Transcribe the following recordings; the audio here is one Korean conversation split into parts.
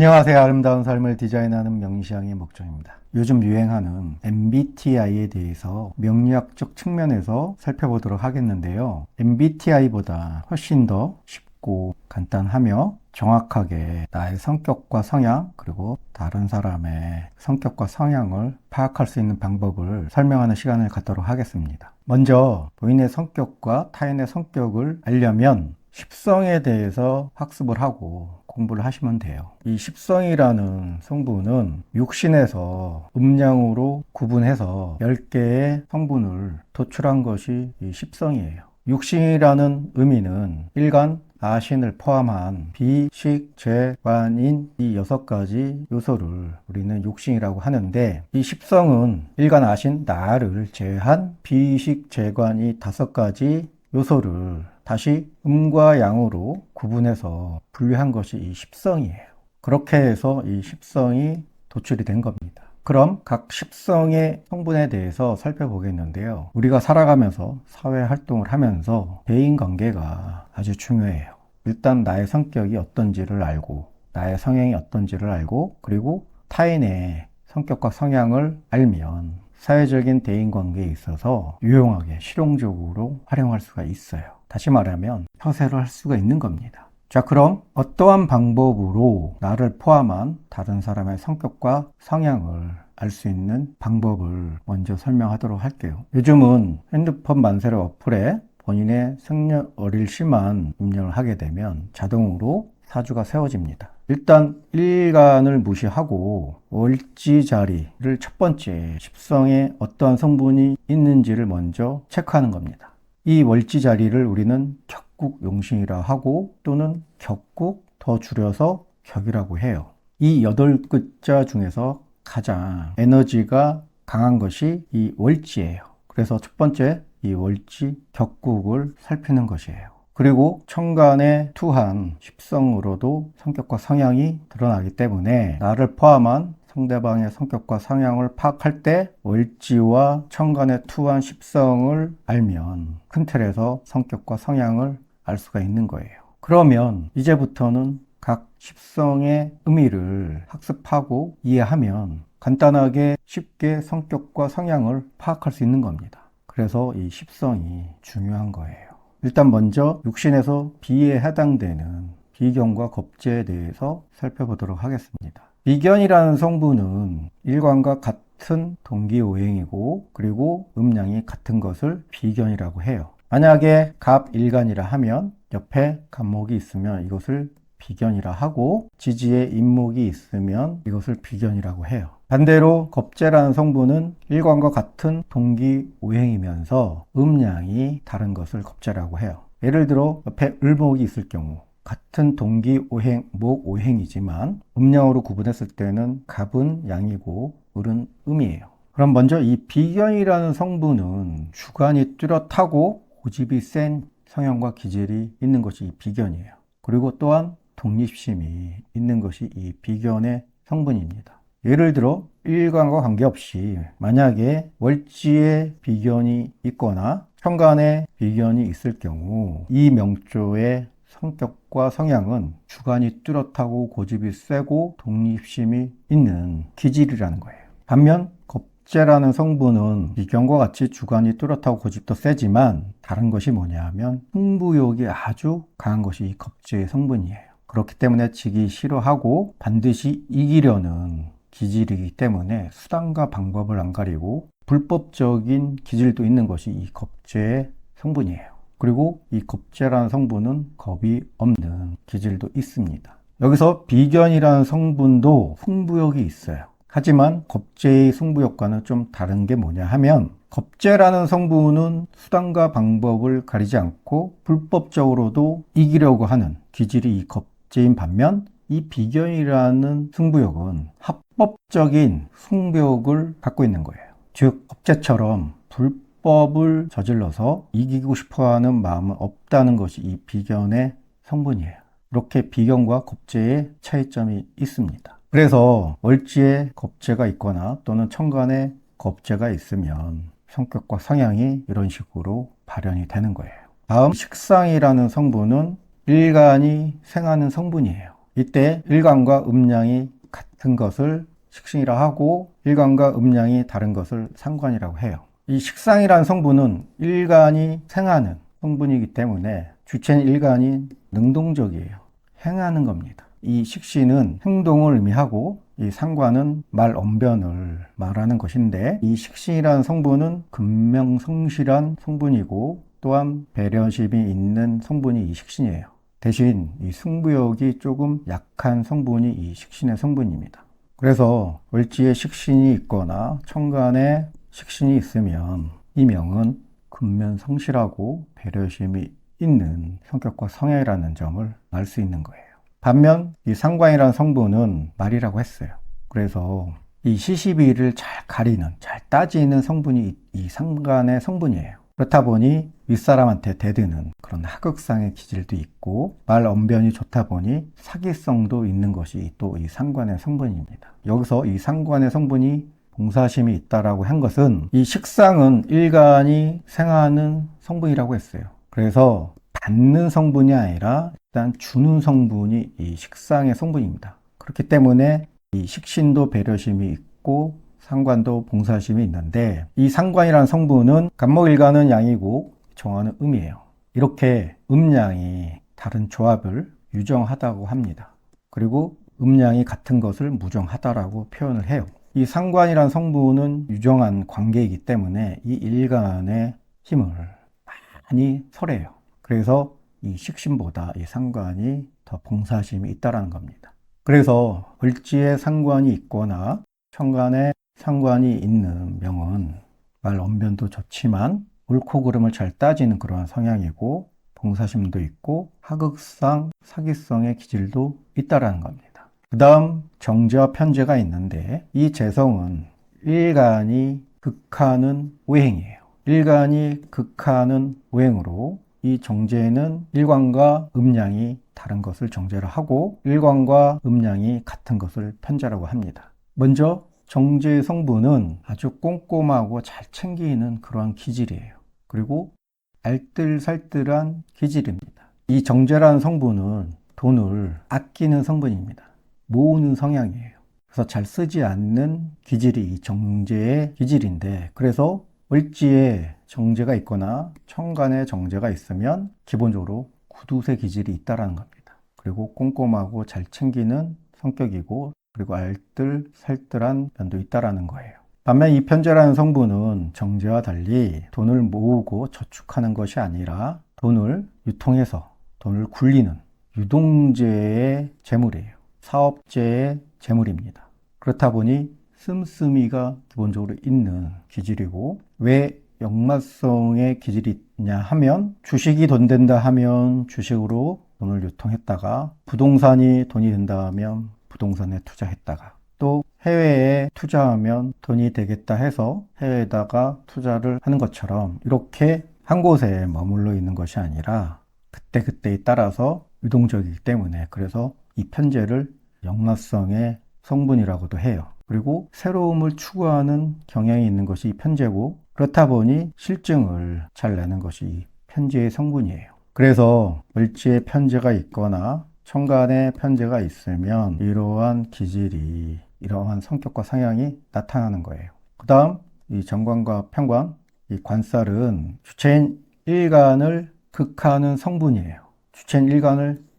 안녕하세요. 아름다운 삶을 디자인하는 명시향의 목종입니다. 요즘 유행하는 MBTI에 대해서 명리학적 측면에서 살펴보도록 하겠는데요. MBTI보다 훨씬 더 쉽고 간단하며 정확하게 나의 성격과 성향 그리고 다른 사람의 성격과 성향을 파악할 수 있는 방법을 설명하는 시간을 갖도록 하겠습니다. 먼저 본인의 성격과 타인의 성격을 알려면 십성에 대해서 학습을 하고 공부를 하시면 돼요. 이 십성이라는 성분은 육신에서 음량으로 구분해서 10개의 성분을 도출한 것이 이 십성이에요. 육신이라는 의미는 일간, 아신을 포함한 비 식, 재 관인 이 여섯 가지 요소를 우리는 육신이라고 하는데 이 십성은 일간, 아신, 나를 제한 비 식, 재관이 다섯 가지 요소를 다시 음과 양으로 구분해서 분류한 것이 이 십성이에요. 그렇게 해서 이 십성이 도출이 된 겁니다. 그럼 각 십성의 성분에 대해서 살펴보겠는데요. 우리가 살아가면서 사회 활동을 하면서 대인 관계가 아주 중요해요. 일단 나의 성격이 어떤지를 알고, 나의 성향이 어떤지를 알고, 그리고 타인의 성격과 성향을 알면 사회적인 대인 관계에 있어서 유용하게 실용적으로 활용할 수가 있어요. 다시 말하면 평세를 할 수가 있는 겁니다. 자, 그럼 어떠한 방법으로 나를 포함한 다른 사람의 성격과 성향을 알 수 있는 방법을 먼저 설명하도록 할게요. 요즘은 핸드폰 만세를 어플에 본인의 생년월일시만 입력을 하게 되면 자동으로 사주가 세워집니다. 일단 일간을 무시하고 월지 자리를 첫 번째 십성에 어떠한 성분이 있는지를 먼저 체크하는 겁니다. 이 월지 자리를 우리는 격국 용신이라 하고 또는 격국 더 줄여서 격이라고 해요. 이 여덟 글자 중에서 가장 에너지가 강한 것이 이 월지예요. 그래서 첫 번째 이 월지 격국을 살피는 것이에요. 그리고 천간의 투한 십성으로도 성격과 성향이 드러나기 때문에 나를 포함한 상대방의 성격과 성향을 파악할 때 월지와 천간의 투한 십성을 알면 큰 틀에서 성격과 성향을 알 수가 있는 거예요. 그러면 이제부터는 각 십성의 의미를 학습하고 이해하면 간단하게 쉽게 성격과 성향을 파악할 수 있는 겁니다. 그래서 이 십성이 중요한 거예요. 일단 먼저 육신에서 비에 해당되는 비견과 겁재에 대해서 살펴보도록 하겠습니다. 비견이라는 성분은 일관과 같은 동기오행이고 그리고 음량이 같은 것을 비견이라고 해요. 만약에 갑 일간이라 하면 옆에 갑목이 있으면 이것을 비견이라 하고 지지에 임목이 있으면 이것을 비견이라고 해요. 반대로 겁재라는 성분은 일관과 같은 동기 오행이면서 음량이 다른 것을 겁재라고 해요. 예를 들어 옆에 을목이 있을 경우 같은 동기 오행, 목 오행이지만 음량으로 구분했을 때는 갑은 양이고 을은 음이에요. 그럼 먼저 이 비견이라는 성분은 주관이 뚜렷하고 고집이 센 성향과 기질이 있는 것이 이 비견이에요. 그리고 또한 독립심이 있는 것이 이 비견의 성분입니다. 예를 들어 일간과 관계없이 만약에 월지에 비견이 있거나 천간에 비견이 있을 경우 이 명조의 성격과 성향은 주관이 뚜렷하고 고집이 세고 독립심이 있는 기질이라는 거예요. 반면 겁재라는 성분은 비견과 같이 주관이 뚜렷하고 고집도 세지만 다른 것이 뭐냐면 승부욕이 아주 강한 것이 이 겁재의 성분이에요. 그렇기 때문에 지기 싫어하고 반드시 이기려는 기질이기 때문에 수단과 방법을 안 가리고 불법적인 기질도 있는 것이 이 겁재의 성분이에요. 그리고 이 겁재라는 성분은 겁이 없는 기질도 있습니다. 여기서 비견이라는 성분도 승부욕이 있어요. 하지만 겁재의 승부욕과는 좀 다른 게 뭐냐 하면 겁재라는 성분은 수단과 방법을 가리지 않고 불법적으로도 이기려고 하는 기질이 이 겁재인 반면 이 비견이라는 승부욕은 합법적인 승부욕을 갖고 있는 거예요. 즉 겁재처럼 불법 을 저질러서 이기고 싶어하는 마음은 없다는 것이 이 비견의 성분이에요. 이렇게 비견과 겁재의 차이점이 있습니다. 그래서 월지에 겁재가 있거나 또는 천간에 겁재가 있으면 성격과 성향이 이런 식으로 발현이 되는 거예요. 다음 식상이라는 성분은 일간이 생하는 성분이에요. 이때 일간과 음량이 같은 것을 식신이라 하고 일간과 음량이 다른 것을 상관이라고 해요. 이 식상이라는 성분은 일간이 생하는 성분이기 때문에 주체는 일간이 능동적이에요. 행하는 겁니다. 이 식신은 행동을 의미하고 이 상관은 말 언변을 말하는 것인데 이 식신이라는 성분은 근명성실한 성분이고 또한 배려심이 있는 성분이 이 식신이에요. 대신 이 승부욕이 조금 약한 성분이 이 식신의 성분입니다. 그래서 을지에 식신이 있거나 천간에 식신이 있으면 이 명은 근면 성실하고 배려심이 있는 성격과 성향이라는 점을 알 수 있는 거예요. 반면 이 상관이라는 성분은 말이라고 했어요. 그래서 이 시시비를 잘 가리는, 잘 따지는 성분이 이 상관의 성분이에요. 그렇다 보니 윗사람한테 대드는 그런 하극상의 기질도 있고 말 언변이 좋다 보니 사기성도 있는 것이 또 이 상관의 성분입니다. 여기서 이 상관의 성분이 봉사심이 있다라고 한 것은 이 식상은 일간이 생하는 성분이라고 했어요. 그래서 받는 성분이 아니라 일단 주는 성분이 이 식상의 성분입니다. 그렇기 때문에 이 식신도 배려심이 있고 상관도 봉사심이 있는데 이 상관이라는 성분은 간목일간은 양이고 정화는 음이에요. 이렇게 음양이 다른 조합을 유정하다고 합니다. 그리고 음양이 같은 것을 무정하다라고 표현을 해요. 이 상관이란 성분은 유정한 관계이기 때문에 이 일간의 힘을 많이 설해요. 그래서 이 식신보다 이 상관이 더 봉사심이 있다라는 겁니다. 그래서 을지에 상관이 있거나 천간에 상관이 있는 명은 말 언변도 좋지만 옳고 그름을 잘 따지는 그러한 성향이고 봉사심도 있고 하극상 사기성의 기질도 있다라는 겁니다. 그 다음 정제와 편제가 있는데 이 재성은 일간이 극하는 오행이에요. 일간이 극하는 오행으로 이 정제는 일관과 음량이 다른 것을 정제를 하고 일관과 음량이 같은 것을 편제라고 합니다. 먼저 정제의 성분은 아주 꼼꼼하고 잘 챙기는 그러한 기질이에요. 그리고 알뜰살뜰한 기질입니다. 이 정제라는 성분은 돈을 아끼는 성분입니다. 모으는 성향이에요. 그래서 잘 쓰지 않는 기질이 이 정제의 기질인데 그래서 을지에 정제가 있거나 천간에 정제가 있으면 기본적으로 구두쇠 기질이 있다라는 겁니다. 그리고 꼼꼼하고 잘 챙기는 성격이고 그리고 알뜰살뜰한 면도 있다라는 거예요. 반면 이 편제라는 성분은 정제와 달리 돈을 모으고 저축하는 것이 아니라 돈을 유통해서 돈을 굴리는 유동제의 재물이에요. 사업제의 재물입니다. 그렇다 보니 씀씀이가 기본적으로 있는 기질이고 왜 역마성의 기질이 있냐 하면 주식이 돈 된다 하면 주식으로 돈을 유통했다가 부동산이 돈이 된다 하면 부동산에 투자했다가 또 해외에 투자하면 돈이 되겠다 해서 해외에다가 투자를 하는 것처럼 이렇게 한 곳에 머물러 있는 것이 아니라 그때그때에 따라서 유동적이기 때문에 그래서 이 편제를 역마성의 성분이라고도 해요. 그리고 새로움을 추구하는 경향이 있는 것이 이 편제고 그렇다 보니 실증을 잘 내는 것이 이 편제의 성분이에요. 그래서 을지에 편제가 있거나 천간에 편제가 있으면 이러한 기질이 이러한 성격과 성향이 나타나는 거예요. 그 다음 이 정관과 편관, 이 관살은 주체인 일간을 극하는 성분이에요. 주체인 일간을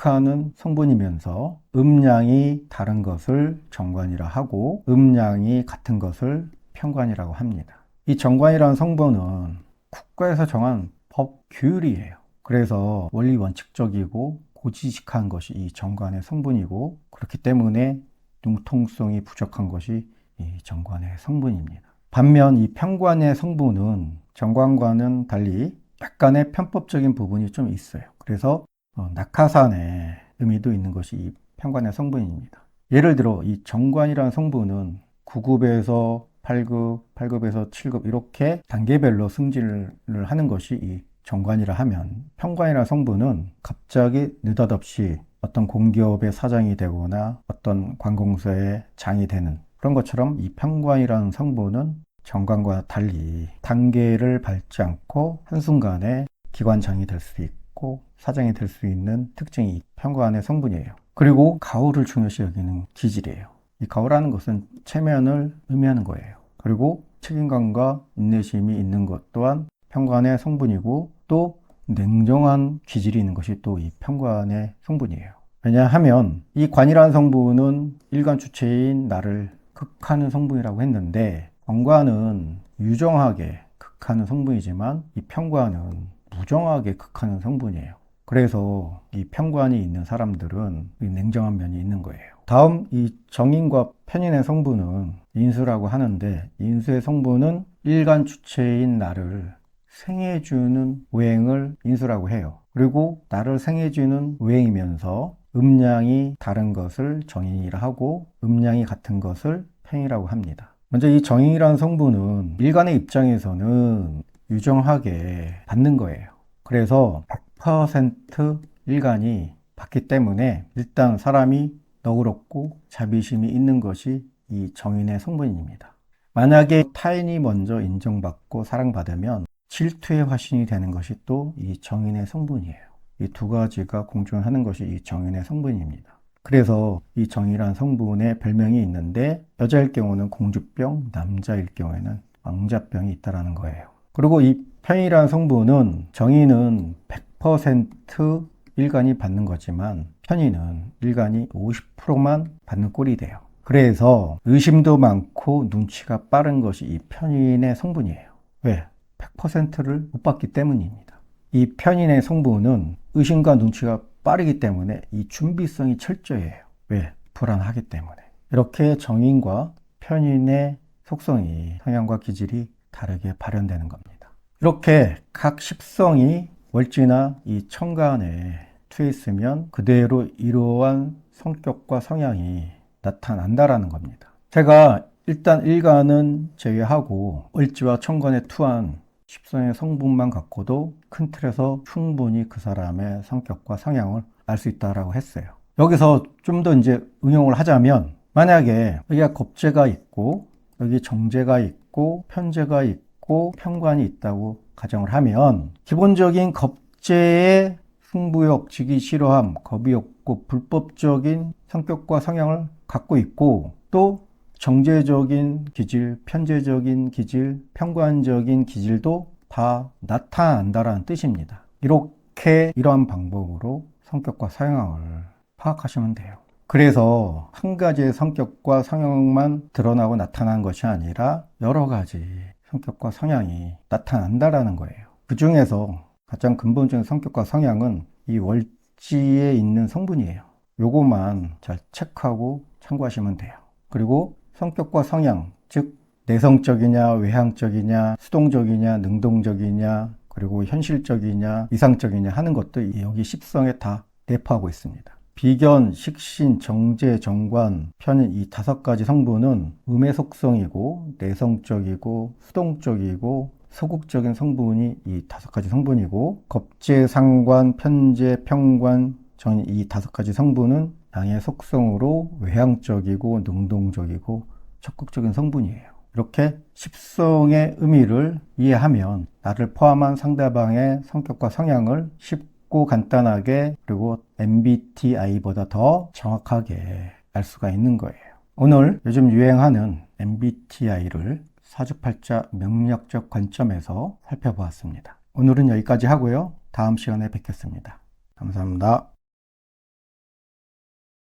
극하는 성분이면서 음량이 다른 것을 정관이라 하고 음량이 같은 것을 편관이라고 합니다. 이 정관이라는 성분은 국가에서 정한 법 규율이에요. 그래서 원리 원칙적이고 고지식한 것이 이 정관의 성분이고 그렇기 때문에 융통성이 부족한 것이 이 정관의 성분입니다. 반면 이 편관의 성분은 정관과는 달리 약간의 편법적인 부분이 좀 있어요. 그래서 어, 낙하산의 의미도 있는 것이 이 편관의 성분입니다. 예를 들어 이 정관이라는 성분은 9급에서 8급, 8급에서 7급 이렇게 단계별로 승진을 하는 것이 이 정관이라 하면 편관이라 성분은 갑자기 느닷없이 어떤 공기업의 사장이 되거나 어떤 관공서의 장이 되는 그런 것처럼 이 편관이라는 성분은 정관과 달리 단계를 밟지 않고 한순간에 기관장이 될 수 있고 사장이 될 수 있는 특징이 편관의 성분이에요. 그리고 가오를 중요시 여기는 기질이에요. 이 가오라는 것은 체면을 의미하는 거예요. 그리고 책임감과 인내심이 있는 것 또한 평관의 성분이고 또 냉정한 기질이 있는 것이 또이 평관의 성분이에요. 왜냐하면 이 관이라는 성분은 일간 주체인 나를 극하는 성분이라고 했는데 관관은 유정하게 극하는 성분이지만 이 평관은 무정하게 극하는 성분이에요. 그래서 이 평관이 있는 사람들은 이 냉정한 면이 있는 거예요. 다음 이 정인과 편인의 성분은 인수라고 하는데 인수의 성분은 일간 주체인 나를 생해주는 오행을 인수라고 해요. 그리고 나를 생해주는 오행이면서 음량이 다른 것을 정인이라 하고 음량이 같은 것을 편이라고 합니다. 먼저 이 정인이라는 성분은 일간의 입장에서는 유정하게 받는 거예요. 그래서 100% 일간이 받기 때문에 일단 사람이 너그럽고 자비심이 있는 것이 이 정인의 성분입니다. 만약에 타인이 먼저 인정받고 사랑받으면 질투의 화신이 되는 것이 또 이 정인의 성분이에요. 이 두 가지가 공존하는 것이 이 정인의 성분입니다. 그래서 이 정이란 성분의 별명이 있는데 여자일 경우는 공주병, 남자일 경우에는 왕자병이 있다라는 거예요. 그리고 이 편이라는 성분은 정의는 100% 일간이 받는 거지만 편의는 일간이 50%만 받는 꼴이 돼요. 그래서 의심도 많고 눈치가 빠른 것이 이 편인의 성분이에요. 왜? 100%를 못 받기 때문입니다. 이 편인의 성분은 의심과 눈치가 빠르기 때문에 이 준비성이 철저해요. 왜? 불안하기 때문에. 이렇게 정인과 편인의 속성이 성향과 기질이 다르게 발현되는 겁니다. 이렇게 각 십성이 월지나 이 천간에 투여 있으면 그대로 이러한 성격과 성향이 나타난다라는 겁니다. 제가 일단 일간은 제외하고 월지와 천간에 투한 십성의 성분만 갖고도 큰 틀에서 충분히 그 사람의 성격과 성향을 알 수 있다라고 했어요. 여기서 좀 더 이제 응용을 하자면 만약에 여기가 겁재가 있고 여기 정제가 있고 편제가 있고 편관이 있다고 가정을 하면 기본적인 겁재의 승부욕, 지기 싫어함, 겁이 없고 불법적인 성격과 성향을 갖고 있고 또 정제적인 기질, 편제적인 기질, 평관적인 기질도 다 나타난다라는 뜻입니다. 이렇게 이러한 방법으로 성격과 성향을 파악하시면 돼요. 그래서 한 가지의 성격과 성향만 드러나고 나타난 것이 아니라 여러 가지 성격과 성향이 나타난다라는 거예요. 그 중에서 가장 근본적인 성격과 성향은 이 월지에 있는 성분이에요. 요거만 잘 체크하고 참고하시면 돼요. 그리고 성격과 성향, 즉 내성적이냐, 외향적이냐, 수동적이냐, 능동적이냐, 그리고 현실적이냐, 이상적이냐 하는 것도 여기 십성에 다 내포하고 있습니다. 비견, 식신, 정제, 정관, 편인 이 다섯 가지 성분은 음의 속성이고 내성적이고 수동적이고 소극적인 성분이 이 다섯 가지 성분이고 겁제, 상관, 편제, 평관, 정인 이 다섯 가지 성분은 양의 속성으로 외향적이고 능동적이고 적극적인 성분이에요. 이렇게 십성의 의미를 이해하면 나를 포함한 상대방의 성격과 성향을 쉽 고 간단하게 그리고 MBTI보다 더 정확하게 알 수가 있는 거예요. 오늘 요즘 유행하는 MBTI를 사주팔자 명력적 관점에서 살펴보았습니다. 오늘은 여기까지 하고요. 다음 시간에 뵙겠습니다. 감사합니다.